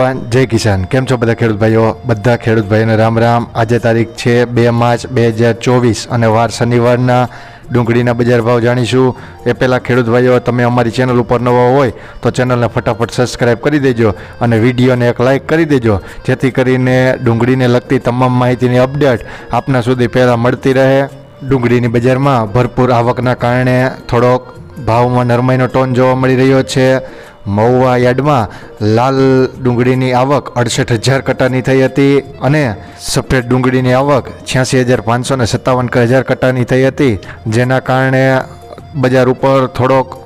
જવાન જય કિસાન. કેમ છો બધા ખેડૂત ભાઈઓ? બધા ખેડૂત ભાઈઓને રામ રામ. આજે તારીખ છે બે માર્ચ બે હજાર ચોવીસ અને વાર શનિવારના ડુંગળીના બજાર ભાવ જાણીશું. એ પહેલાં ખેડૂત ભાઈઓ, તમે અમારી ચેનલ ઉપર નવા હોય તો ચેનલને ફટાફટ સબસ્ક્રાઈબ કરી દેજો અને વિડીયોને એક લાઇક કરી દેજો. જેથી કરીને ડુંગળીને લગતી તમામ માહિતીની અપડેટ આપના સુધી પહેલાં મળતી રહે. ડુંગળીની બજારમાં ભરપૂર આવકના કારણે થોડોક ભાવમાં નરમાઈનો ટોન જોવા મળી રહ્યો છે. મહુવા યાર્ડમાં લાલ ડુંગળીની આવક અડસઠ હજાર કટાની થઈ હતી અને સફેદ ડુંગળીની આવક છ્યાસી હજાર પાંચસો ને સત્તાવન હજાર કટાની થઈ હતી. જેના કારણે બજાર ઉપર થોડોક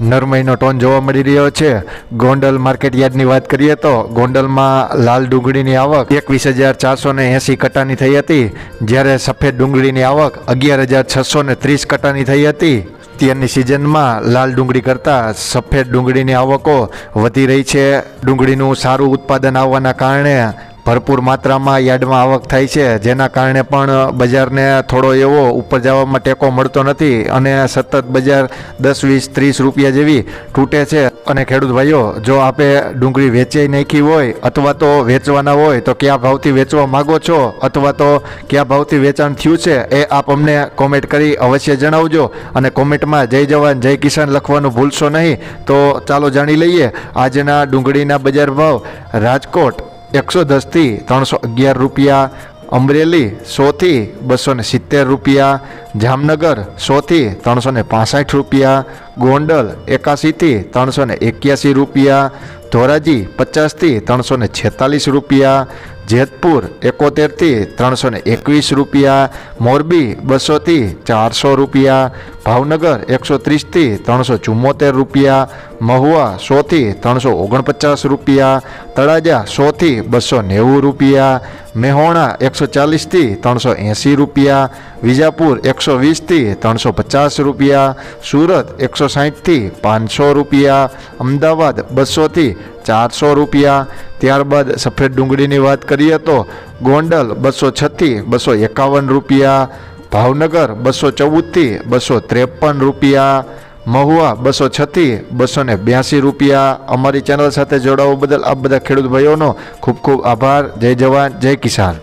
નરમાઈનો ટોન જોવા મળી રહ્યો છે. ગોંડલ માર્કેટ યાર્ડની વાત કરીએ તો ગોંડલમાં લાલ ડુંગળીની આવક એકવીસ હજાર ચારસો ને એંસી કટાની થઈ હતી. જ્યારે સફેદ ડુંગળીની આવક અગિયાર હજાર છસો ને ત્રીસ કટાની થઈ હતી. અત્યારની સિઝનમાં લાલ ડુંગળી કરતાં સફેદ ડુંગળીની આવકો વધી રહી છે. ડુંગળીનું સારું ઉત્પાદન આવવાના કારણે ભરપૂર માત્રામાં યાર્ડમાં આવક થાય છે. જેના કારણે પણ બજારને થોડો એવો ઉપર જવામાં ટેકો મળતો નથી અને સતત બજાર દસ, વીસ, ત્રીસ રૂપિયા જેવી તૂટે છે. અને ખેડૂત ભાઈઓ, જો આપે ડુંગળી વેચાઈ નાખી હોય અથવા તો વેચવાના હોય, તો કયા ભાવથી વેચવા માગો છો અથવા તો કયા ભાવથી વેચાણ થયું છે એ આપ અમને કોમેન્ટ કરી અવશ્ય જણાવજો. અને કોમેન્ટમાં જય જવાન, જય કિસાન લખવાનું ભૂલશો નહીં. તો ચાલો જાણી લઈએ. આજના ડુંગળીના બજાર ભાવ રાજકોટ એકસો દસથી ત્રણસો અગિયાર રૂપિયા અમરેલી સોથી બસો સિત્તેર રૂપિયા જામનગર સોથી ત્રણસો ને પાસઠ રૂપિયા, ગોંડલ એકાસીથી ત્રણસો ને એક્યાસી રૂપિયા, ધોરાજી પચાસથી ત્રણસો ને છેતાલીસ રૂપિયા, જેતપુર એકોતેરથી ત્રણસો ને એકવીસ રૂપિયા, મોરબી બસોથી ચારસો રૂપિયા, ભાવનગર એકસો ત્રીસથી ત્રણસો ચુમ્મોતેર રૂપિયા, મહુવા સોથી ત્રણસો ઓગણપચાસ રૂપિયા, તળાજા સોથી બસો નેવું રૂપિયા, મેહોણા એકસો ચાલીસથી ત્રણસો એંસી રૂપિયા, વિજાપુર એકસો વીસથી ત્રણસો પચાસ રૂપિયા, સુરત એકસો સાહીઠથી પાંચસો રૂપિયા, અમદાવાદ બસોથી ચારસો રૂપિયા. ત્યારબાદ સફેદ ડુંગળીની વાત કરીએ તો ગોંડલ બસો છથી બસો એકાવન રૂપિયા, ભાવનગર બસો ચૌદથી બસો ત્રેપન રૂપિયા, મહુવા બસો છથી બસો ને બ્યાસી રૂપિયા. અમારી ચેનલ સાથે જોડાવા બદલ આ બધા ખેડૂત ભાઈઓનો ખૂબ ખૂબ આભાર. જય જવાન, જય કિસાન.